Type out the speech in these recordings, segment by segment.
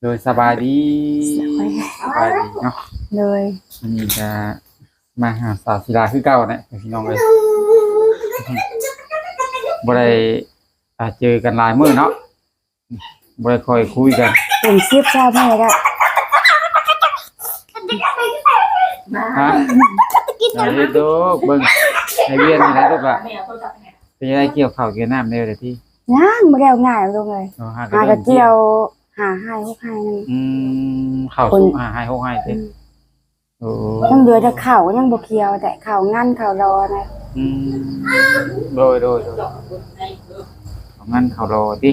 โดยสบายดีสบายสบายดีเนาะเลยวันนี้จะมาหาสาวศิลาคือเก่าเนี่ยพี่น้องเลยบ่ได้อ่าเจอกันหลายมื้อเนาะบ่ได้ค่อยคุยกันเป็นเสียบชาแม่ได้ฮะไอ้ดูเบิ่งไอ้เวียนนี่แหละลูกอะเป็นยังไงเกี่ยวข้าวเกี่ยวน้ำได้เลยที่ ย่างบ่ได้เอาง่ายลงเลยเอาหาหากระเจียว หาให้พวกให้นั่น อืมข้าวสุกหาให้หกให้สิโอ้ยังเหลือแต่ข้าวยังบ่เคี่ยว แต่ข้าวงั้นข้าวรอนะอืมโดยโดยโดยเอางั้นข้าวรอติ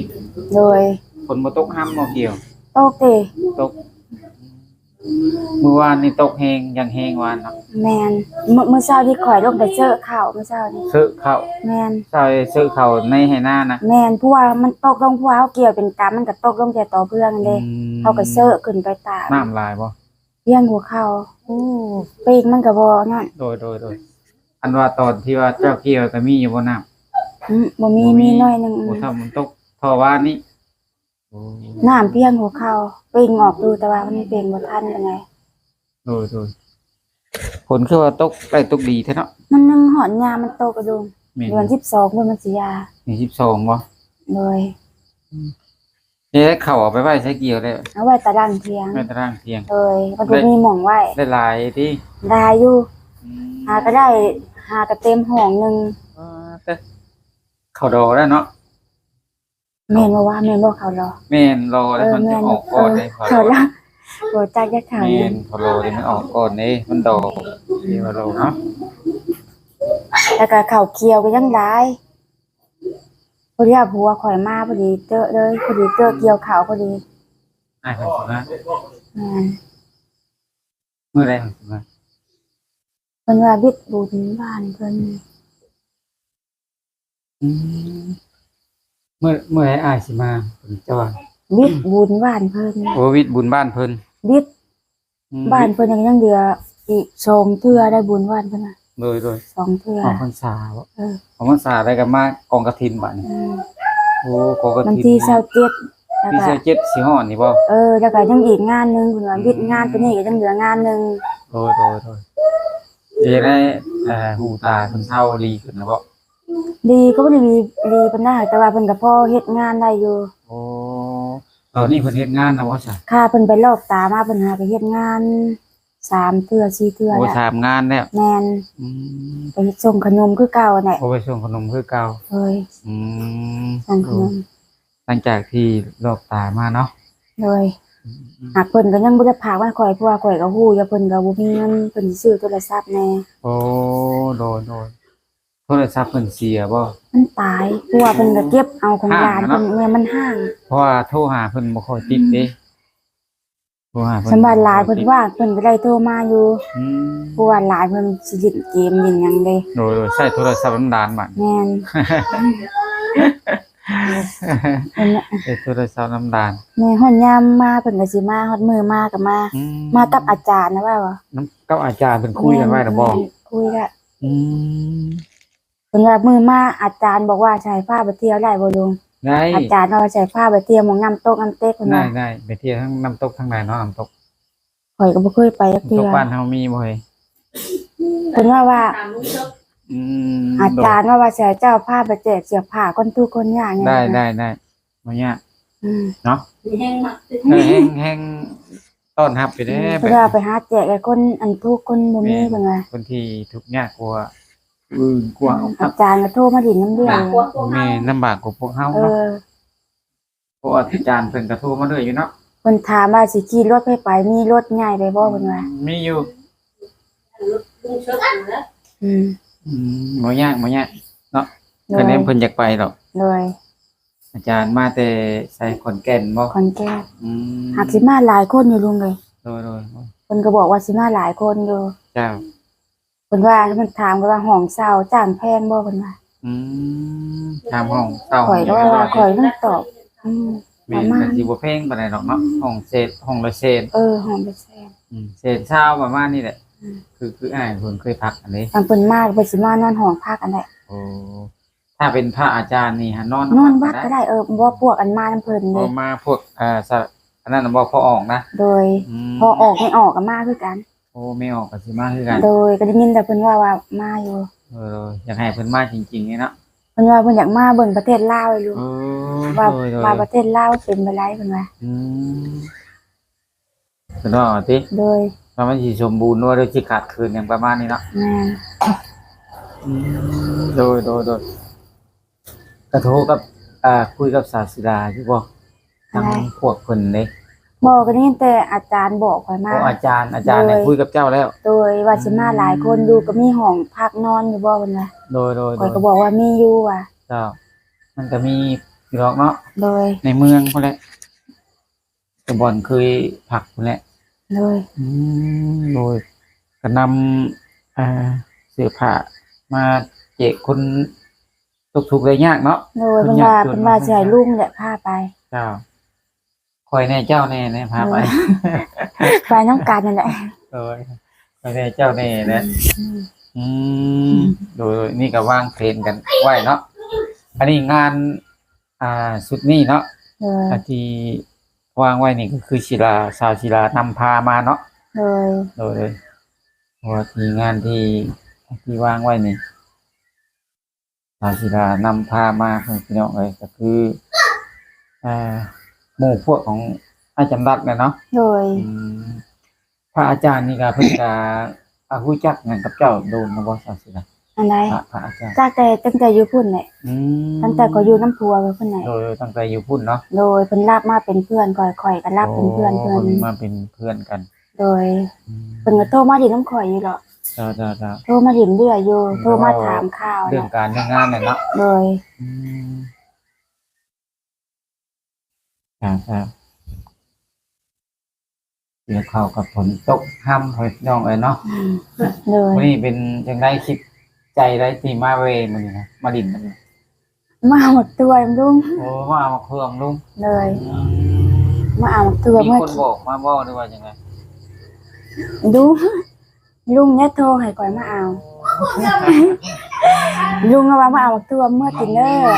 โดยฝนบ่ตกห้ำบ่เกี่ยว โตเตตก เมื่อวานนี่ตกแหงยังแหงวานเนาะแมนเมื่อเมื่อเช้าที่ข่อยลงไปเจอข้าวเมื่อเช้านี่ซื้อข้าวแมนใช่ซื้อข้าวในให้หน้านะแมนเพราะว่ามันตกลงเพราะว่าเฮาเกี่ยวเป็นกรรมมันก็ตกลงแต่ต่อเพื่อนนั่นเด้อืมเฮาก็เซอะขึ้นไปตากน้ำลายบ่เลี้ยงหัวเข่าโอ้ปีกมันก็บ่นั่นโดยโดยโดยอันว่าตอนที่ว่าเจ้าเกี่ยวก็มีอยู่บ่น้ำอืมบ่มีบ่มีมีหน่อยหนึงโอ้ถ้ามันตกท่อวานนี่โอ้ น้ำเพียงหัวเข่าปีงออกดูแต่ว่ามันเปลี่ยนบ่ทันเป็นไงโดยโดยผลคือว่าตกได้ตกดีแท้เนาะมันยังหอนยามมันโตกระดุมแม่นเดือน12เพิ่นมันสิยานี่12บ่เลยนี่ได้เข้าเอาไปไว้ใช้เกี่ยวได้เอาไว้ตะดังเทียงไว้ตารางเที่ยง เลยมันก็มีหม่องไว้ได้หลายที่ได้อยู่หาก็ได้หาก็เต็มห้องหนึงอ่าแต่เข้าดอกแล้วเนาะ แม่นบ่ว่าแม่นบ่เขารอแม่นรอเอแล้วอมันจะแม่นออกก่อนเลยเขาละบ่จักจักข่าวแม่นี่นพอรอนี่มันออกก่อนนี่มันดอกนี่ว่าโลเนาะแล้วก็ข้าวเคียวก็ยังได้พอดีว่าผัวข่อยมาพอดีเจอเลยพอดีเจอเกี่ยวข้าวพอดีอ้ายเพิ่นสิมาแม่นมื้อใดเพิ่นสิมาเพิ่นว่าบิดบุญบ้านเพิ่นอืม มื้อมื้อใดอ้ายสิมาเพิ่นจะว่าบิดบุญบ้านเพิ่นโอวิทย์บุญบ้านเพิ่นบิดอืมบ้านเพิ่นยังยังเหลืออีกสองเทื่อได้บุญบ้านเพิ่นน่ะโดยโดยสองเทื่อ ของพรรษาบ่เออ ของพรรษาได้กันมากองกฐินบัดนี้อืมโอ้กองกวันฐินที่27แล้วที่ก็ เจ็ดสิฮอดนี่บ่เออแล้วก็ยังอีกงานหนึงเพิ่นว่าบิดงานตัวนี้ก็ยังเหลืองานหนึงโดยโดยโดยเดี๋ยวได้เอ่อหูตาเพิ่นเฒ่าดีขึ้นแล้วบ่ ดีก็บ่ได้มีดีปานใดแต่ว่าเพิ่นก็พอเฮ็ดงานได้อยู่ โอ้ตอนนี้เพิ่นเฮ็ดงานแล้วบ่ซะค่าเพิ่นไปลอกตามาเพิ่นหาไปเฮ็ดงานสามเทื่อสี่เทื่อโอ้แล้วทำงานแล้วแม่นอืมไปส่งขนมคือเก่าแหละโอ้ไปส่งขนมคือเก่าเฮ้ยอืมส่งขนมหลังจากที่ลอกตามาเนาะเลยหากเพิ่นก็ยังบ่ได้พากมาข่อยเพราะว่าข่อยก็ฮู้อยู่เพิ่นก็บ่มีเงินเพิ่นสิซื้อโทรศัพท์แน่โอ้โดนโดน โทรศัพท์เพิ่นเสียบ่มันตายเพราะว่าเพิ่นก็เก็บเอาของยานห่างเพิ่อะนเนาะแม่มันห่างเพราะว่าโทรหาเพิ่นบ่ค่อยติดเด้โทรหาเพิ่นสำหรับหลายเพิ่นว่าเพิ่นก็ได้โทรมาอยู่อืมเพราะว่าหลายเพิ่นสิเล่นเกมเล่นหยังเด้โดยโดยใช้โทรศัพท์น้ำดานบัดแม่นเพิ่นน่ะใช้โทรศัพท์น้ำดานแม่ฮอดยามมาเพิ่นก็สิมาฮอดมื้อมาก็มา อืมากับอาจารย์นะว่าว่าน้ำกับอาจารย์เพิ่นคุยกันไว้แล้วบ่แม่นคุยแล้วอืม เพิ่นว่ามื้อมาอาจารย์บอกว่าใช้ผ้าไปเที่ยวได้บ่ลุงได้อาจารย์ว่าใช้ผ้าไปเที่ยวหมองน้ำตกน้ำเต๊กเพิ่นได้ว่าได้ไปเที่ยวทั้งน้ำตกทั้งไหนเนาะน้ำตกข่อยก็บ่เคยไปจักน้ำเทื่ตอกบ้านเฮามีบ่เฮ้ยเพิ่นว่าว่าอืมอาจารย์ว่าว่าใช้เจ้าผ้าไปแจกเสื้อผ้าคนทุกข์คนยากเนี่ยได้ได้ได้บ่ยากอืมเนาะเออแห้งแห้งต้อนรับไปเด้อเพิ่นว่าไปหาแจกให้คนอันทุกข์คนบ่มีเพิ่นว่าคนที่ทุกข์ยากกว่า อื่นกว่าคอารับจารย์ก็โทรมาดินน้ำเดียวแม่ลำบากกว่าพวกเฮาเอเนาะอเพราะอาจารย์เพิ่นก็โทรมาเรื่อยอยู่เนาะเพิ่นถามว่าสิขี่รถไปไปมีรถง่ายไปบ่เพิ่นว่ามีอยู่อืมอืมบ่ยากบ่ยากเนาะโดคะยแนนเพิ่นอยากไปหรอกโดยอาจารย์มาแต่ใส่ขอนแก่นบ่ขอนแก่นอืมหากสิมาหลายคนอยู่ลุงเลยโดยโดยเพิ่นก็บอกว่าสิมาหลายคนอยู่ เจ้า เพิ่นว่ามันถามกันว่าห้องเช่าจ้างแพงบ่เพิ่นว่าอืมตามห้องเช่าข่อยก็ว่าข่อยต้องตอบอืมแม่นประมาณก็สิบ่แพงปานใดดอกเนาะห้องเศษห้องละเศษเออห้องไปแซนอืมเศษเช้าประมาณนี้แหละอืมคือคืออ่านเพิ่นเคยพักอันนี้ทางเพิ่นมากเพิ่นสิมานอนห้องพักอันใดโอ้พถ้าเป็นพระอาจารย์นี่ฮะนอนนอนวัดก็ได้เออบ่พวกอันมาน้ำเพิ่นพเลอยมาพวกอ่าสะอันนั้นน่ะบ่พอออกนะ โดยมพอออกไม่ออกก็มาคือกันโอ้ไม่ออกก็สิมาคือกันโดยก็ได้ยินแต่เพิ่นว่าว่ามาอยู่เอออยากให้เพิ่นมาจริงๆนี่เนาะเพิ่นว่าเพิ่นอยากมาเบิ่งประเทศลาวเลยลูกเออว่าโดยโดยว่าประเทศลาวเป็นไปไรเพิ่นว่าอืมเพิ่นว่าเอาติโดยว่ามันสิสมบูรณ์ว่าด้วยสิขาดคืนอย่างประมาณนี้เนาะแม่นโดยโดยโดยกระโทรกับอ่าคุยกับศาสิดาอยู่บ่ทางพวกเพิ่นเด้ บอกก็ได้ยินแต่อาจารย์บอกข่อยมาโอ้อาจารย์อาจารย์เนี่ยโดย คุยกับเจ้าแล้ว โดยว่าสิมาหลายคนอยู่ก็มีห้องพักนอนอยู่บ่เพิ่นว่าโดยโดยโดข่อยยก็บอกว่ามีอยู่ว่ะ เจ้ามันก็มีอยู่หรอกเนาะโดยในเมืองพุ่นแหละแต่บ่อนเคยผักพุ่นแหละ โดย อืมโดยก็นำอ่าเสื้อผ้ามาแจกคนตกทุกข์ได้ยากเนาะ โดยเพิ่นว่าเพิ่นว่าสิให้ลุงแหละพาไป เจ้า คอยแน่เจ้าแน่แน่พาไปไปน้องกันนั่นแหละโดยคอยแน่เจ้าแน่นะอืมอืมโดยนี่ก็วางเพลนกันไว้เนาะอันนี้งานอ่าสุดนี้เนาะโดยอาที่วางไว้นี่ก็คือศิลาสาวศิลานำพามาเนาะโดยโดยเลยเพราะว่าที่งานที่ที่วางไว้นี่สาวศิลานำพามาเพื่อนพี่น้องเลยก็คืออ่า หมู่พวกของอาจารย์รัตน์เนี่ยเนาะโดยอืมพระอาจารย์นี่ก็เพิ่นก็อารู้จักงานกับเจ้าโดนนะบ่สาวศิลาอันใดพระพระอาจารย์จากแต่ตั้งแต่อยู่พุ่นแหละอืมตั้งแต่ก็อยู่น้ำพัวไปพุ่นไหนโดยตั้งแต่อยู่พุ่นเนาะโดยเพิ่นรับมาเป็นเพื่อนก่อยข่อยก็รับเป็นเพื่อนเพิ่นโมาเป็นเพื่อนกันโดยอืมเพิ่นก็โทรมาดิน้ำข่อยอยู่หรอกจ้าจ้าจ้า โทรมาดินเรื่อยอยู่โทรมาถามข่าวเรื่องนะการเรื่องงานเนี่ยเนาะโดยอืม ครับครับเดี๋ยวเข้ากับฝนตกห้ำหอยน้องเอ้ยเนาะโดยวันนี้เป็นจังได้คิดใจได้ตีมาเวมันนี่นะมาดินมันนี่มาหมดตัวลุงโอ้มาเอามาเพิ่มลุงเลยมาเอาหมดตัวมีเมื่อคนบอกมาบอกด้วยว่ายังไงลุงลุงเนี่ยโทรให้ข่อยมาเอา ลุงก็ว่ามาเอาหมดตัวเมื่อกินเด้อ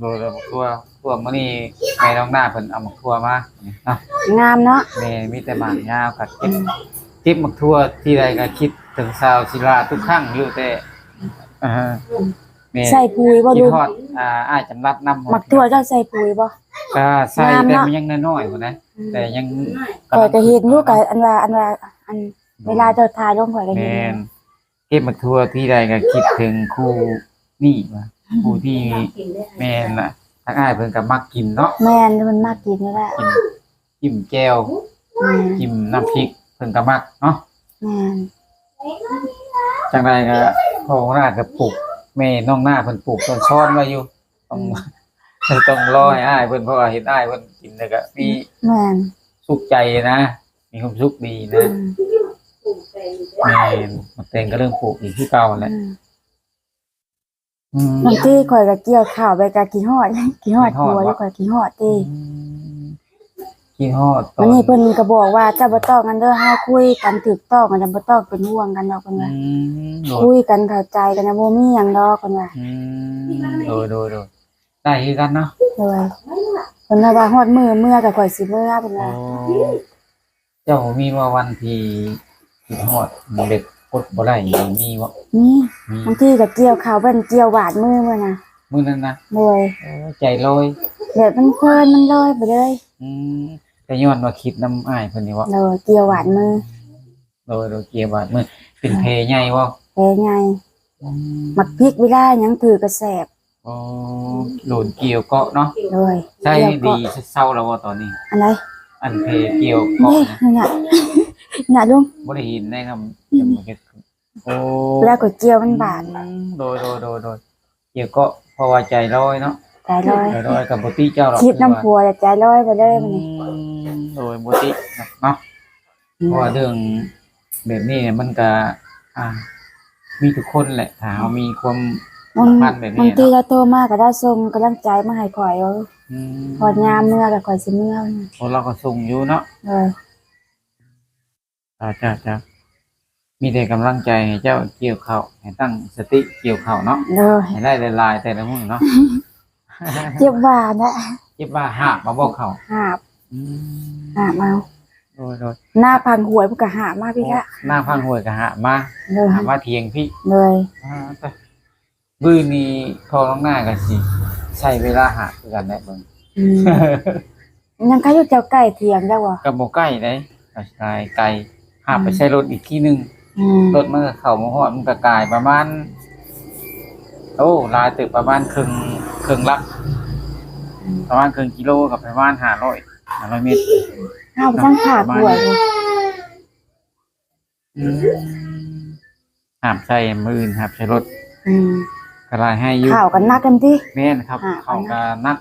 โดยเราบอกตัวตัวมื่อนี้แม่น้องหน้าเพิ่นเอาหมักทั่วมาเนาะงามเนาะแม่มีแต่หมากยาวกัดเก็บเก็บหมักทั่วที่ใดก็คิดถึงสาวศิลาทุกครั้งอยู่แต่อ่าแม่ใส่ปุ๋ยบ่คิดลุงทอดอ่าอ้ายจำรัดนำหมักตัวเจ้าใส่ปุ๋ยบ่ก็ใส่งามแต่เนาะมันยังน้อยๆพุ่นนะแต่ยังข่อยก็เห็นอยู่กับอันว่าอันว่าอันเวลาเจ้าทายลงข่อยก็แมเห็นนเก็บหมักทั่วที่ใดก็คิดถึงครู นี่ว่าครูที่แม่นน่ะทักอ้ายเพิ่นก็มักกินเนาะแม่นมันมากกินนี่แหละกินจิ้มแก้วแม่นจิ้มน้ำพริกเพิ่นก็มักเนาะแม่นจังไดก็พ่อของหน้าก็ปลูกแม่น้องหน้าเพิ่นปลูกต้นช้อนไว้อยู่ต้องต้องรอให้อ้ายเพิ่นเพราะว่าเห็นอ้ายเพิ่นกินแล้วก็มีแม่นสุขใจนะ มีความสุขดีอืนะมแม่นมันเต็งก็เรื่องปลูกอีกที่เก่าแหละ อืมอืม บางทีข่อยก็เกี่ยวข้าวไปกะกี่ฮอดกี่ฮอดกี่ฮอดหัวอยู่วะข่อยกี่ฮอดติกินฮอดตอวันนนี้เพิ่นก็บอกว่าเจ้าบ่ต้องกันเด้อเฮาคุยกันถูกต้องกันจะบ่ต้องเป็นห่วงกันดอกเพิ่นอืว่ามโดคุยยกันเข้าใจกันนะบ่มีหยังดอกเพิ่นว่าอืมโดยโดยโดยได้คือกันเนาะโดยเพิ่นว่าว่าฮอดมื้อเมื่อก็ข่อยสิเมื่อเพิ่นโอ้ว่าเจ้ามีว่าวันที่กินฮอดเด็ก พดบ่ได้มีบ่นี่มีบางทีก็เกี่ยวข้าวเพิ่นเกี่ยวหวาดมือมื้อน่ะมื้อนั้นนะโดยโอ้ใจลอยเดี๋ยวมันเพลินมันลอยไปเลยอืมแต่ย้อนว่าคิดน้ำอ้ายเพิ่นนี่ว่าโดยเกี่ยวหวาดมือโดยโดยเกียร์บาดมือเป็นเพใหญ่ว่าแพ้ไงมักพริกเวลาหยังถือกระแสบอ๋อโหลนเกี่ยวเกาะเนาะโดยใช่เกี่ยวดีก็เศร้าแล้วว่าตอนนี้ อะไรอันเพเกี่ยวเกาะนี่นะนั่นน่ะน่ะลุงบ่ได้ยินได้คำจำบ่เฮ็ดโอ้เวลาก๋วยเตี๋ยวมันบาดโดยโดยโดยโดยเกี่ยวเกาะเพราะว่าใจลอยเนาะใจลอยใจลอยกับบ่ติเจ้าหรอกคิดน้ำพัวแต่ใจลอยไปเลยมันนี่อืมโดยบ่ติเนาะเพราะว่าเรื่องแบบนี้เนี่ยมันก็อ่า มีทุกคนแหละถ้าเฮามีความมันมันแบบนี้บางทีเนาะเราโตมากก็ได้ส่งกำลังใจมาให้ข่อยว่าอืมพอยามเมื่อก็ข่อยสิเมื่อเพราะเราก็ส่งอยู่เนาะเลยจ้าจ้าจ้ามีแต่กำลังใจให้เจ้าเกี่ยวข้าวให้ตั้งสติเกี่ยวข้าวเนาะเลยให้ได้หลายๆแต่ละมื้อเนาะเจ็บว่านะคิดว่าหาบมาบอกเขาหาบอืมหาบเอาโดยโดยหน้าพังหวยพวกก็หาบมาพี่ละหน้าพังหวยกะหามาเลยหามาเทียงพี่เลยอ่าแต่บื้อนี้พอน้องหน้ากันสิใช้เวลาหาคือกันได้เบิ่งอืมยังใครอยู่เจ้าไก่เถียงได้วะกับบ่ใกล้ได้ก็ใช้ไกล หาไปใช้รถอีกที่หนึงอืมรถมันก็เข้ามาฮอดมันก็กลายประมาณโอ้หลายตึกประมาณครึ่งครึ่งลัก ประมาณครึ่งกิโลกับประมาณ500 500เมตรข้าวจังขาหวยเลยอืมหามใช้มืออื่นหามใช้รถอืมก็ลายให้อยู่ข่าวกันนักกันที่ แม่นครับ อ่า เขาก็นัก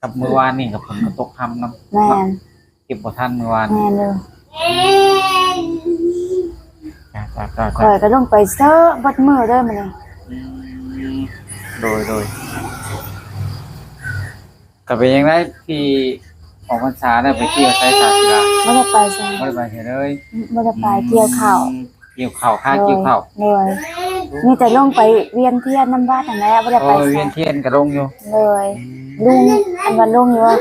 กับมือวานนี่กับผมก็ตกทำน้ำแม่นเก็บบ่ทันมือวาน แม่นเลย จ้าจ้าจ้าข่อยก็ต้องไปเซ้อบัดมือเด้อมันเลยอืมโดยโดยก็เป็นยังไงที่ออกพรรษาได้ไปเที่ยวใช้ศาสนาไม่ได้ไปใช่ไม่ได้ไปเฉยเลยไม่ได้ไปเกี่ยวข่าวอืมเกี่ยวข่าวค่าเกี่ยวข่าวเลยมีแต่ลงไปเวียนเทียนน้ำบ้านนั่นแหละไม่ได้โอ้ไปยใช่เวียนเทียนกระลงอยู่เลยลุงอันวันลุงอยู่ว่า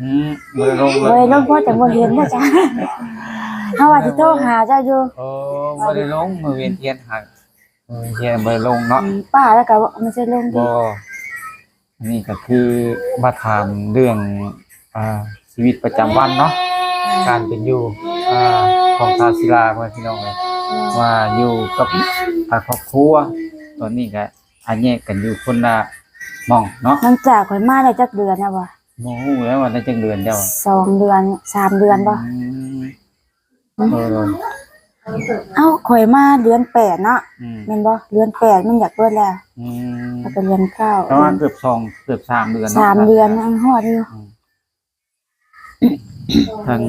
อืมมือลงเลยลุงพ่อแต่บ่เห็นนะจ๊ะ เฮาว่าสิโทรหาเจ้าอยู่โอ้ไม่ได้ลงมือเวียนเทียนหักมือเวียนเทียนไม่ได้ลงเนาะอืมป้าแล้วก็ว่ามันจะลงบดิอันนี้ก็คือมาถามเรื่องอ่าชีวิตประจำวันเนาะการเป็นอยู่อ่าของทาวศิลาเพื่อนพี่น้องเลยว่าอยู่กับอ่าครอบครัวตอนนี้ก็อันแยกกันอยู่คนละหมองเนาะมันจากข่อยมาได้จักเดือนนะบ่โมโหแล้วว่าได้จังเดือนเดียวสองเดือนสามเดือนบ่อืม เออเลยเอ้าข่อยมาเดือนแปดเนาะอืมแม่นบ่เดือนแปดมันอยากเบิดแล้วอืมแล้วก็เดือนเก้าประมาณเกือบสองเกือบสามเดือนนะสามเดือนยังฮอดอยู่ทาง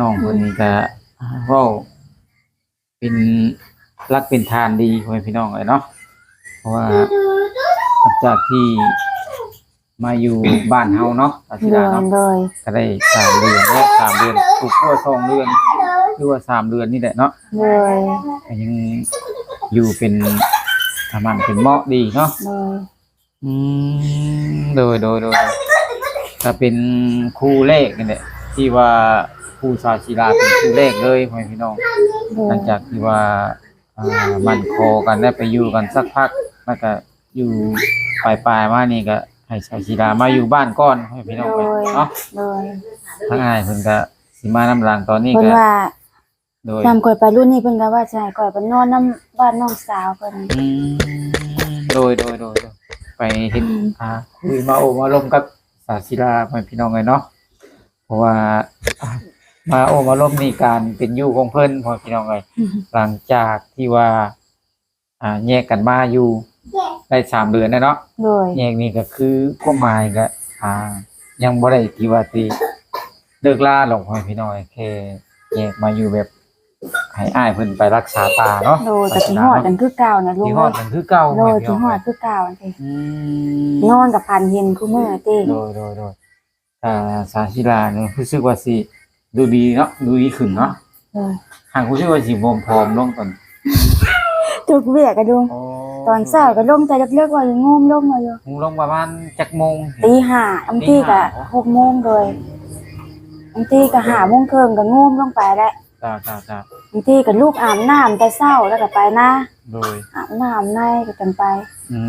น้องคนนี้ก็เว่าเป็นรักเป็นทานดีพ่อแม่พี่น้องเลยเนาะเพราะว่าหลังจากที่มาอยู่บ้านเฮาเนาะอาชิเลดายเนาะ เลยก็ได้สามเดือนและสามเดือนถูกกว่าสองเดือน หรือว่าสามเดือนนี่แหละเนาะเลยก็ยังอยู่เป็นทำมันเป็นเหมาะดีเนาะเลยอืมโดยโดยโดยก็เป็นครูเลขนี่แหละที่ว่าครูชาชิลาเป็นครูเลขเลยพ่อแม่พี่น้องเลหลัยงจากที่ว่าอ่ามันโคกันได้ไปอยู่กันสักพักแล้วก็อยู่ปลายปลายๆมานี่ก็ให้ชาชิลามาอยู่บ้านก่อนพ่อแม่พี่น้องไปเนาะเลยทั้งอ้ายเพิ่นก็สิมาน้ำรังตอนนี้เพิ่นก็ว่า โดยนำข่อยไปรุ่นนี้เพิ่นก็ว่าจะให้ข่อยไปนอนน้ำบ้านน้องสาวเพิ่นอืมโดยโดยโดยโดยไปเห็นอ่าคุยมาโอมาลมกับสาชิลาพ่อแม่พี่น้องเลยเนาะเพราะว่าอ่ามาโอมาลมนี่การเป็นอยู่ของเพิ่นพ่อแม่พี่น้องเลยหลังจากที่ว่า อ่าแยกกันมาอยู่ได้สามเดือนแล้วเนาะเลยแยกนี่ก็คือความหมายก็อ่า ยังบ่ได้ที่ว่าที่เลิกลาหรอกพ่อแม่พี่น้องแค่แยกมาอยู่แบบ ให้อ้ายเพิ่นไปรักษาตาเนาะโดยก็สิฮอดกันคือเก่านะลุงที่ฮอดกันคือเก่าโดพ่อยแม่สิพี่น้องฮอดคือเก่าจังซี่อืมนอนกับพันเห็นคู่มื้อติโดยโดยโดยอ่าสาชิลาเนี่ยรู้สึกว่าสิดูดีเนาะดูดีขึ้นเนาะเลยห่างรู้สึกว่าสิบวมพร้อมลงตอนทุกเวียกก็ลุงตอนเช้าก็ลงแต่เลิกๆว่ายังงมลงมาอยู่มึงลงประมาณจักโมงตีห้าบางทีก็หกโมงเลยบางทีก็ห้าโมงครึ่งก็งมลงไปแล้ว จ้าจ้าจ้าบางทีก็ลูกอาบน้ำแต่เช้าแล้วก็ไปนะโดย อาบน้ำในก็จังไปอื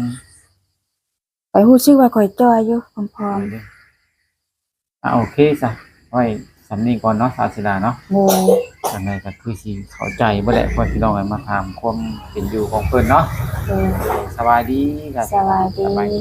มไปฮู้ชื่อว่าข่อยจอยอยู่พร้อมอ่าโอเคจ้ะไว้สำนีก่อนเนาะสาชิลาเนาะๆเลยจังไดก็คือสิเข้าใจบ่ได้พ่อพี่น้องให้มาถามความเป็นอยู่ของเพิ่นเนาะเลยสบายดีก็สวัสดี สบายดี